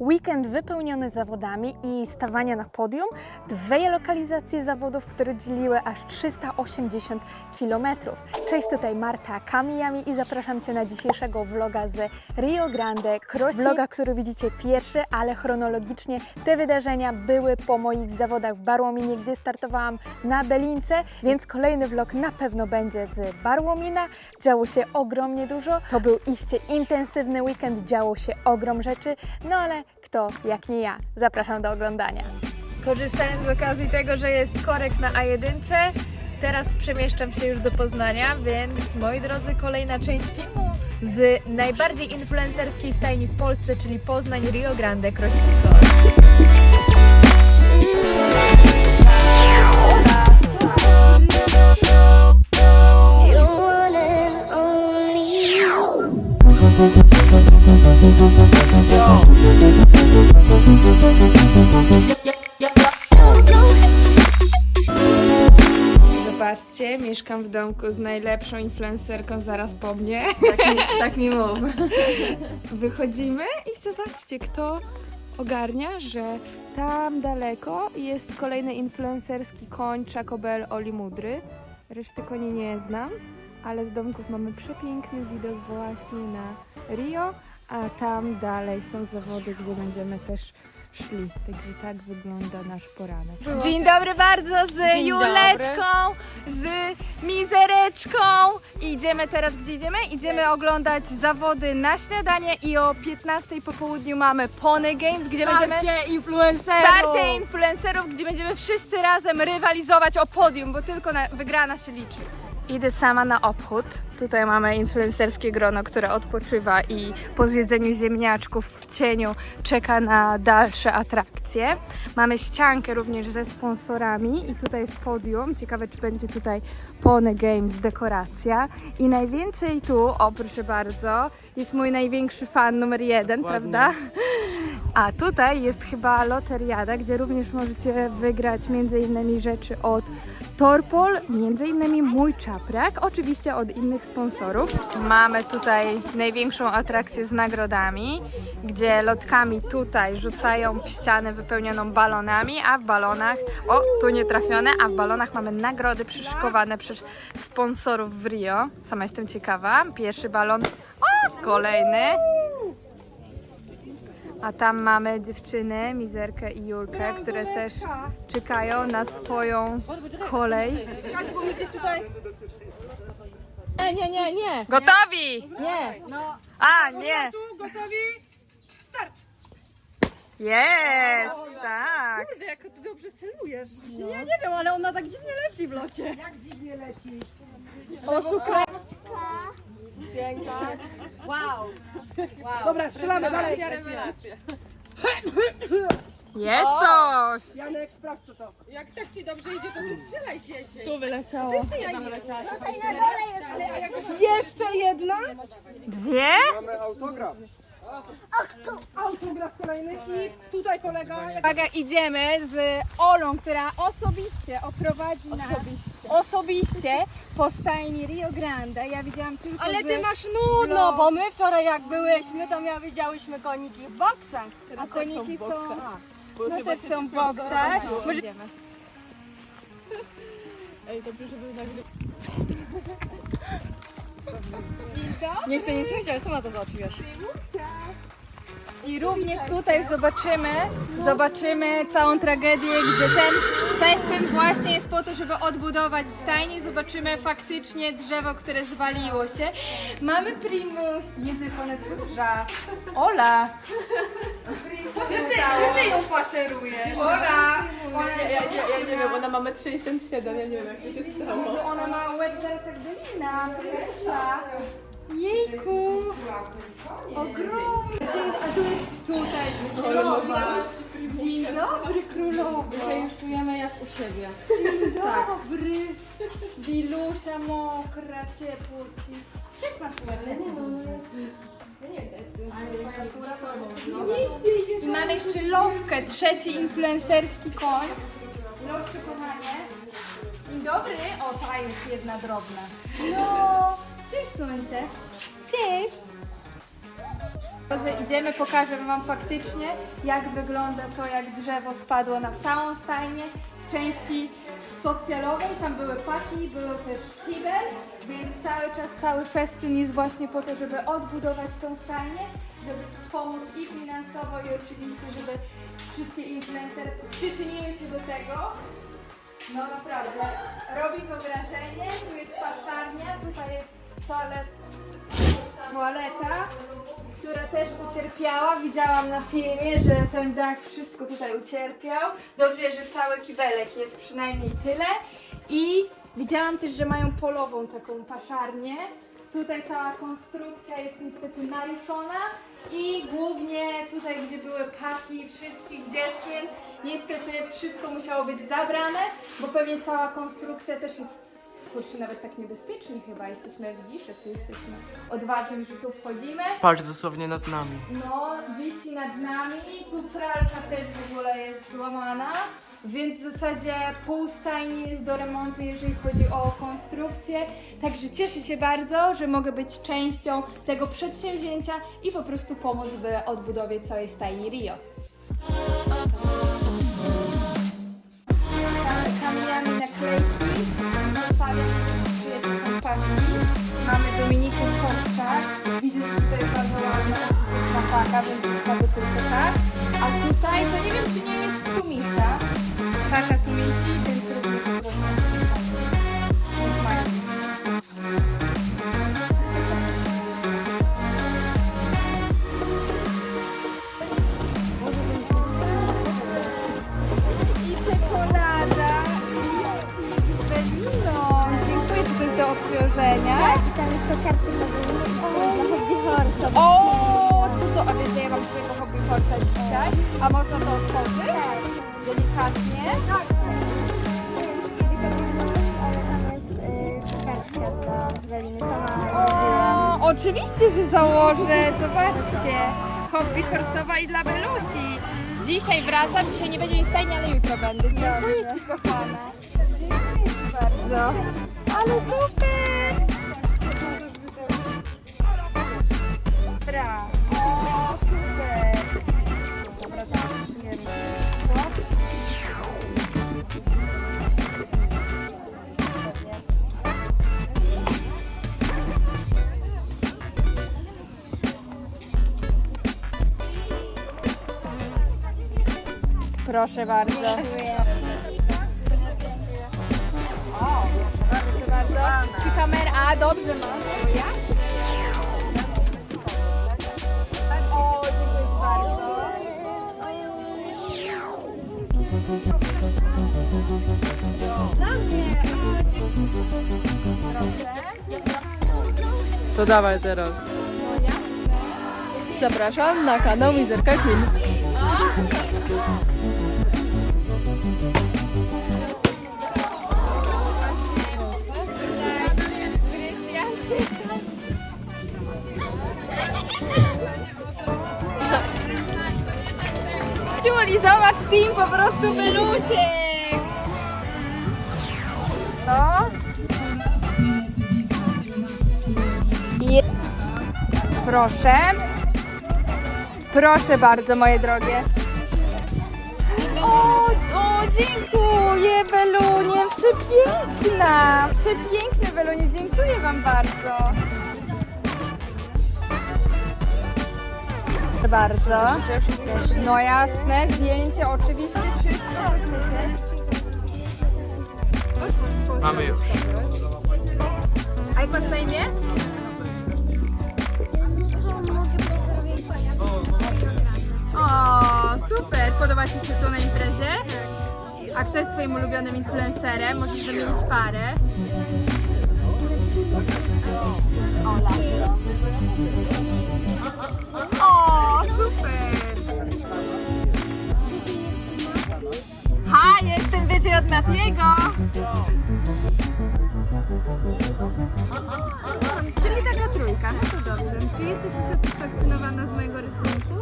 Weekend wypełniony zawodami i stawania na podium, dwie lokalizacje zawodów, które dzieliły aż 380 km. Cześć, tutaj Marta Kamijami i zapraszam Cię na dzisiejszego vloga z Rio Grande Crossing. Vloga, który widzicie pierwszy, ale chronologicznie te wydarzenia były po moich zawodach w Barłominie, gdy startowałam na Belince, więc kolejny vlog na pewno będzie z Barłomina. Działo się ogromnie dużo, to był iście intensywny weekend, działo się ogrom rzeczy, no ale kto jak nie ja. Zapraszam do oglądania. Korzystając z okazji tego, że jest korek na A1, teraz przemieszczam się już do Poznania, więc moi drodzy, kolejna część filmu z najbardziej influencerskiej stajni w Polsce, czyli Poznań Rio Grande Crossing Tour. Zobaczcie, mieszkam w domku z najlepszą influencerką zaraz po mnie. Tak mi mów. Wychodzimy i zobaczcie, kto ogarnia, że tam daleko jest kolejny influencerski koń Chacobel Oli Mudry. Reszty koni nie znam, ale z domków mamy przepiękny widok właśnie na Rio, a tam dalej są zawody, gdzie będziemy też szli. Także tak wygląda nasz poranek. Dzień dobry bardzo z Dzień Juleczką, z Mizereczką. Idziemy teraz, gdzie idziemy? Idziemy oglądać zawody na śniadanie i o 15 po południu mamy Pony Games, gdzie będziemy... Starcie influencerów! Starcie influencerów, gdzie będziemy wszyscy razem rywalizować o podium, bo tylko na, wygrana się liczy. Idę sama na obchód. Tutaj mamy influencerskie grono, które odpoczywa i po zjedzeniu ziemniaczków w cieniu czeka na dalsze atrakcje. Mamy ściankę również ze sponsorami i tutaj jest podium. Ciekawe, czy będzie tutaj Pony Games dekoracja. I najwięcej tu, o proszę bardzo, jest mój największy fan numer jeden, prawda? A tutaj jest chyba loteriada, gdzie również możecie wygrać między innymi rzeczy od Torpol, między innymi mój czaprak, oczywiście od innych sponsorów. Mamy tutaj największą atrakcję z nagrodami, gdzie lotkami tutaj rzucają w ścianę wypełnioną balonami, a w balonach, o tu nie trafione, a w balonach mamy nagrody przyszykowane przez sponsorów w Rio. Sama jestem ciekawa. Pierwszy balon, kolejny. A tam mamy dziewczyny, Mizerkę i Julkę, które też czekają na swoją kolej. Nie, nie, nie, nie. Gotowi! Nie. A, nie! Tu gotowi? Start! Jest! Tak! Kurde, jak ty dobrze celujesz. Ja nie wiem, ale ona tak dziwnie leci w locie. Jak dziwnie leci? Oszukaj. Dobra, strzelamy dalej. Jest coś! Janek, sprawdź co to. Tu wyleciało. Jeszcze jedna. Dwie? Autograf kolejny i tutaj kolega. Jak... Uwaga, idziemy z Olą, która osobiście oprowadzi nas osobiście po stajni Rio Grande. Ja widziałam tylko Ale ty masz nudno, bo my wczoraj jak byłyśmy, to ja widziałyśmy koniki w boksach. A koniki są... No też są w boksach. Może... Nie chcę nic mówić, ale co ma to załatwiłaś? I również tutaj zobaczymy, zobaczymy całą tragedię, gdzie ten festyn właśnie jest po to, żeby odbudować stajnię. Zobaczymy faktycznie drzewo, które zwaliło się. Mamy primus. Jezu, jak ona duża. Ola. Co się stało? Ty ją faszerujesz. Ola. Ja, ja, ja nie wiem, ona ma 1,67 ja nie wiem jak to się stało. Jezu, ona ma łeb zaraz jak Delina. Pierwsza. Jejku. Ogromny. A tu jest tutaj królowa. Dzień dobry królowo. My się już czujemy jak u siebie. Dzień dobry. Bilusia mokra, ciepło ci. Jak masz łeb? I mamy jeszcze Lowkę, trzeci influencerski koń. Lowcie, kochanie. Dzień dobry. O, ta jest jedna drobna. No, cześć słońce. Cześć. Drodzy, Idziemy, pokażę Wam faktycznie, jak wygląda to, jak drzewo spadło na całą stajnię. W części socjalowej, tam były paki, był też kibel, więc cały czas cały festyn jest właśnie po to, żeby odbudować tą stajnię, żeby wspomóc i finansowo i oczywiście, żeby wszystkie influencery przyczyniły się do tego. No naprawdę, robi to wrażenie, tu jest paszarnia, tutaj jest toalet, toaleta, która też ucierpiała. Widziałam na filmie, że ten dach wszystko tutaj ucierpiał. Dobrze, że cały kibelek jest przynajmniej tyle. I widziałam też, że mają polową taką paszarnię. Tutaj cała konstrukcja jest niestety naruszona i głównie tutaj, gdzie były paki wszystkich dziewczyn, niestety wszystko musiało być zabrane, bo pewnie cała konstrukcja też jest kurczę, nawet tak niebezpiecznie chyba. Jesteśmy jak dzisze, co jesteśmy odważni, że tu wchodzimy. Patrz dosłownie nad nami. No, wisi nad nami, tu pralka też w ogóle jest złamana, więc w zasadzie pół stajni jest do remontu, jeżeli chodzi o konstrukcję. Także cieszę się bardzo, że mogę być częścią tego przedsięwzięcia i po prostu pomóc w odbudowie całej stajni Rio. Kamijami naklejki, Mamy Dominikę Kowczak, widzę, że tutaj bardzo ładna na paka, więc zostawię tylko tak. A tutaj, to nie wiem, czy nie jest tumisa. Paka tumisi, więc oczywiście, że założę. Zobaczcie. Hobby horsowa i dla Belusi. Dzisiaj wracam, dzisiaj nie będzie mi stajni, ale jutro będę. Dziękuję Ci, kochana. Dziękuję Ci bardzo. Ale super! Proszę bardzo. O, proszę bardzo. Czy kamera? A, dobrze. Ja? O, dziękuję bardzo. Mnie. To dawaj teraz. Zapraszam na kanał Mizerka Film. Ciuli, zobacz team, po prostu wylusiek! Je... Proszę. Proszę bardzo, moje drogie. O, o dziękuję, Belunie, przepiękna, przepiękne, Belunie, dziękuję Wam bardzo. Bardzo. No jasne, zdjęcie oczywiście, wszystko co chcecie. Mamy już. A jak masz na imię? O, super! Podoba Ci się to na imprezie? A kto jest Twoim ulubionym influencerem? Możesz wymienić parę. Ola. Super! Ha, jestem wyżej od Matiego! Czyli taka trójka, no to dobrze. Czy jesteś usatysfakcjonowana z mojego rysunku?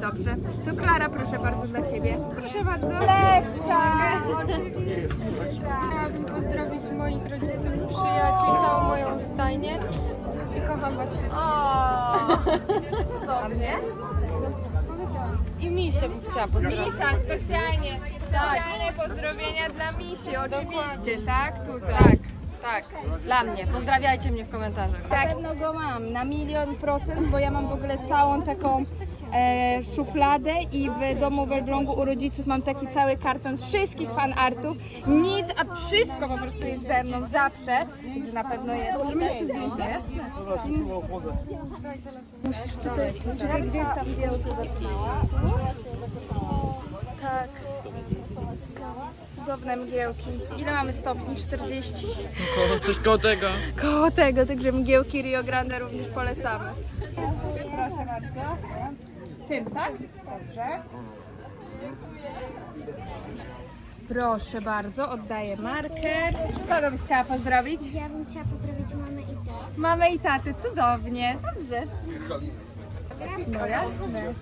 Dobrze. To Klara, proszę bardzo dla Ciebie. Proszę bardzo. Leczka! Chciałabym pozdrowić moich rodziców, przyjaciół całą moją stajnię. I kocham was wszystkich. O, cudownie. I mi się chciała pozdrowić. Misza, specjalnie, specjalne pozdrowienia dla Misi, oczywiście, tak? Tutaj. Tak, tak. Dla mnie. Pozdrawiajcie mnie w komentarzach. Na pewno go mam, na milion procent, bo ja mam w ogóle całą taką e, szufladę i w domu w Elblągu u rodziców mam taki cały karton wszystkich fanartów. Nic, a wszystko po prostu jest ze mną zawsze. Także na pewno jest. Możemy jeszcze zdjęcie? Musisz tutaj, gdzie jest tam wielce zaczynała? Tak. Cudowne mgiełki. Ile mamy stopni? 40? Koło, coś koło tego. Koło tego, także mgiełki Rio Grande również polecamy. Proszę bardzo. Tym, tak? Dobrze. Proszę bardzo, oddaję marker. Kogo byś chciała pozdrowić? Ja bym chciała pozdrowić mamę i tatę. Mamy i taty, cudownie. Dobrze. No jasne.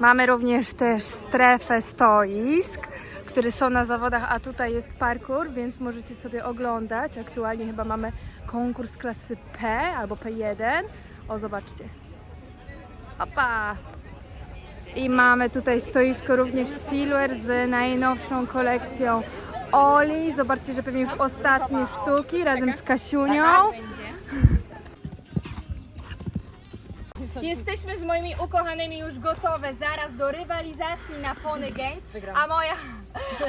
Mamy również też strefę stoisk, które są na zawodach, a tutaj jest parkour, więc możecie sobie oglądać. Aktualnie chyba mamy konkurs klasy P albo P1. O, zobaczcie. Opa! I mamy tutaj stoisko również Silver z najnowszą kolekcją Oli. Zobaczcie, że pewnie już ostatnie sztuki razem z Kasiunią. Jesteśmy z moimi ukochanymi już gotowe zaraz do rywalizacji na Pony Games. A moja,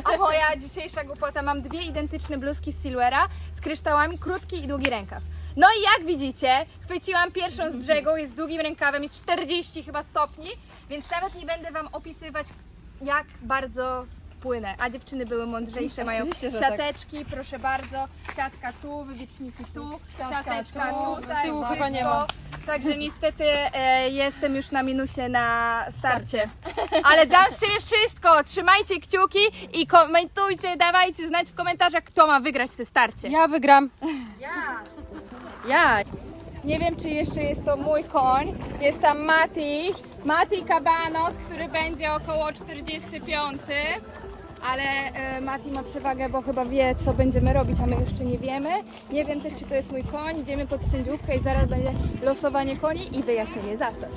a moja dzisiejsza głupota, mam dwie identyczne bluzki z Silvera z kryształami, krótki i długi rękaw. No i jak widzicie, chwyciłam pierwszą z brzegu, jest z długim rękawem, jest 40 chyba stopni, więc nawet nie będę Wam opisywać jak bardzo płynę. A dziewczyny były mądrzejsze, mają Oczywiście, że tak. siateczki, proszę bardzo, siatka tu, wywieczniki tu, Siatka siateczka tu, tutaj, z tyłu wszystko. chyba nie ma. Także niestety e, jestem już na minusie na starcie. Ale dam z siebie wszystko. Trzymajcie kciuki i komentujcie, dawajcie znać w komentarzach, kto ma wygrać te starcie. Ja wygram. Ja. Ja. Nie wiem, czy jeszcze jest to mój koń. Jest tam Mati. Mati Cabanos, który będzie około 45. Ale e, Mati ma przewagę, bo chyba wie, co będziemy robić, a my jeszcze nie wiemy. Nie wiem też, czy to jest mój koń. Idziemy pod sędziówkę i zaraz będzie losowanie koni i wyjaśnienie zasad.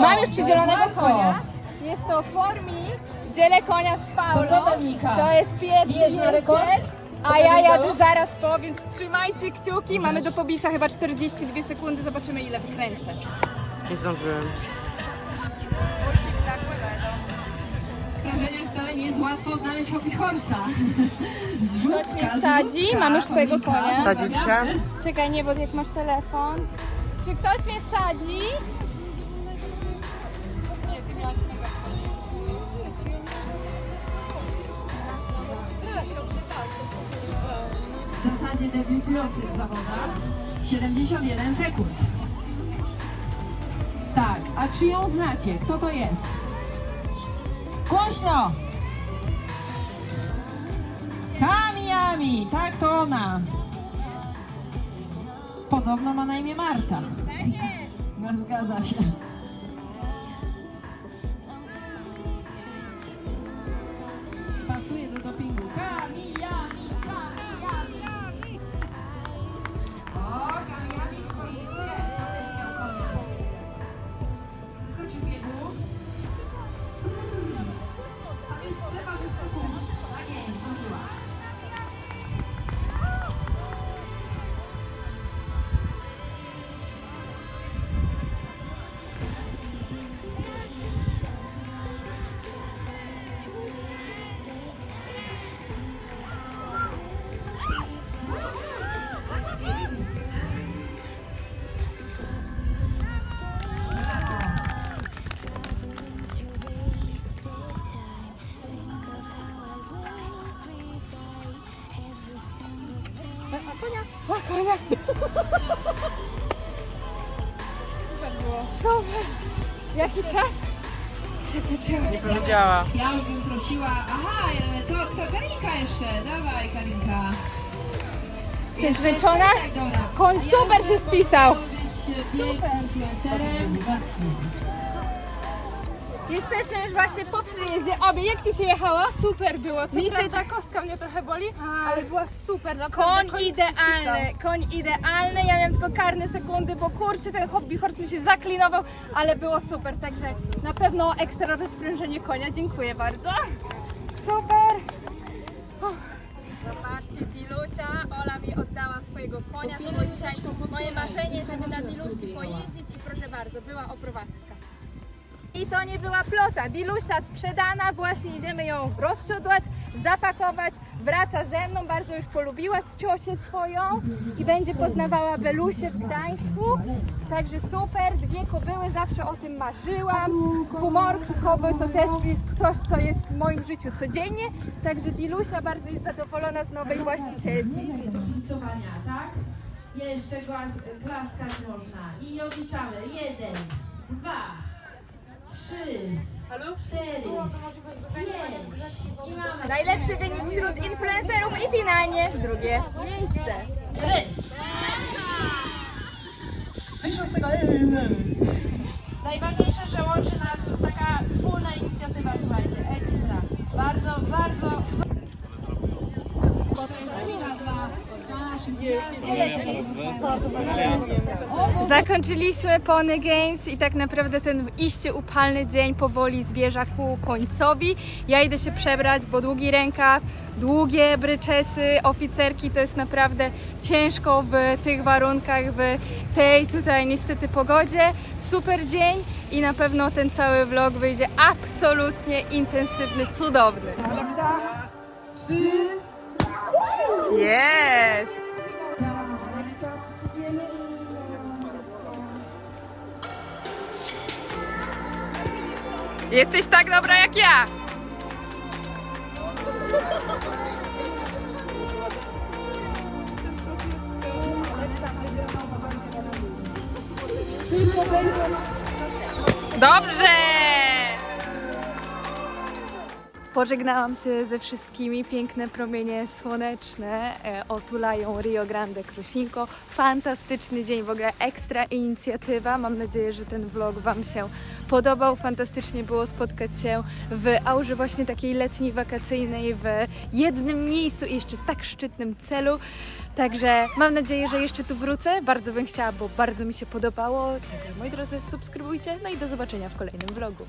Mam już przydzielonego konia. Jest to Formi. Dzielę konia z Paulą. To co, Dominika? To jest pierwszy Bijesz na rekord? A ja jadę zaraz po, więc trzymajcie kciuki. Mamy do pobicia chyba 42 sekundy. Zobaczymy ile wykręcę. Nie zdążyłem. Jest łatwo odnaleźć Hopi Horsa. Ktoś Zrzutka, mnie sadzi, zrzutka, mam już swojego konia. Sadzić cię? Czekaj, nie, bo jak masz telefon. Czy ktoś mnie sadzi? W zasadzie debiutujących w zawodach 71 sekund. Tak, a czy ją znacie? Kto to jest? Głośno! Kamiami! Tak, to ona. Podobno ma na imię Marta. No, zgadza się. Jaki czas? Nie powiedziała. Ja już bym prosiła. Aha, e, to, to Karinka jeszcze. Dawaj, Karinka. Jesteś zmęczona? Koń super się spisał. Chciałaby Jesteśmy już właśnie po przyjeździe. Obie, jak Ci się jechało? Super było. Co Mi się ta kostka mnie trochę boli, ale była super. Koń idealny, koń idealny. Ja miałam tylko karne sekundy, bo kurczę, ten hobby horse mi się zaklinował, ale było super. Także na pewno ekstra rozprężenie konia. Dziękuję bardzo. Super. Zobaczcie, Dilusia, Ola mi oddała swojego konia. To było dzisiaj moje marzenie, żeby na Dilusi pojeździć i proszę bardzo, była oprowadzka. I to nie była plota. Dilusia sprzedana, właśnie idziemy ją rozsiodłać, zapakować. Wraca ze mną, bardzo już polubiła ciocię swoją i będzie poznawała Belusię w Gdańsku. Także super, dwie kobyły, zawsze o tym marzyłam. Humorki, koby to też jest coś, co jest w moim życiu codziennie. Także Dilusia bardzo jest zadowolona z nowej właścicielki. tak? Jeszcze klaskać można. I odliczamy. Jeden, dwa, trzy, cztery, pięć. Najlepszy wynik wśród influencerów i finalnie drugie miejsce. Najważniejsze, że łączy nas taka wspólna inicjatywa, słuchajcie, ekstra. Bardzo, bardzo Zakończyliśmy Pony Games i tak naprawdę ten iście upalny dzień powoli zbierza ku końcowi. Ja idę się przebrać, bo długi rękaw, długie bryczesy, oficerki to jest naprawdę ciężko w tych warunkach, w tej tutaj niestety pogodzie. Super dzień i na pewno ten cały vlog wyjdzie absolutnie intensywny, cudowny. Jest! Jesteś tak dobra jak ja! Dobrze! Pożegnałam się ze wszystkimi. Piękne promienie słoneczne e, otulają Rio Grande Crucinko. Fantastyczny dzień, w ogóle ekstra inicjatywa. Mam nadzieję, że ten vlog Wam się podobał. Fantastycznie było spotkać się w aurze właśnie takiej letniej, wakacyjnej, w jednym miejscu i jeszcze w tak szczytnym celu. Także mam nadzieję, że jeszcze tu wrócę. Bardzo bym chciała, bo bardzo mi się podobało. Także moi drodzy, subskrybujcie. No i do zobaczenia w kolejnym vlogu.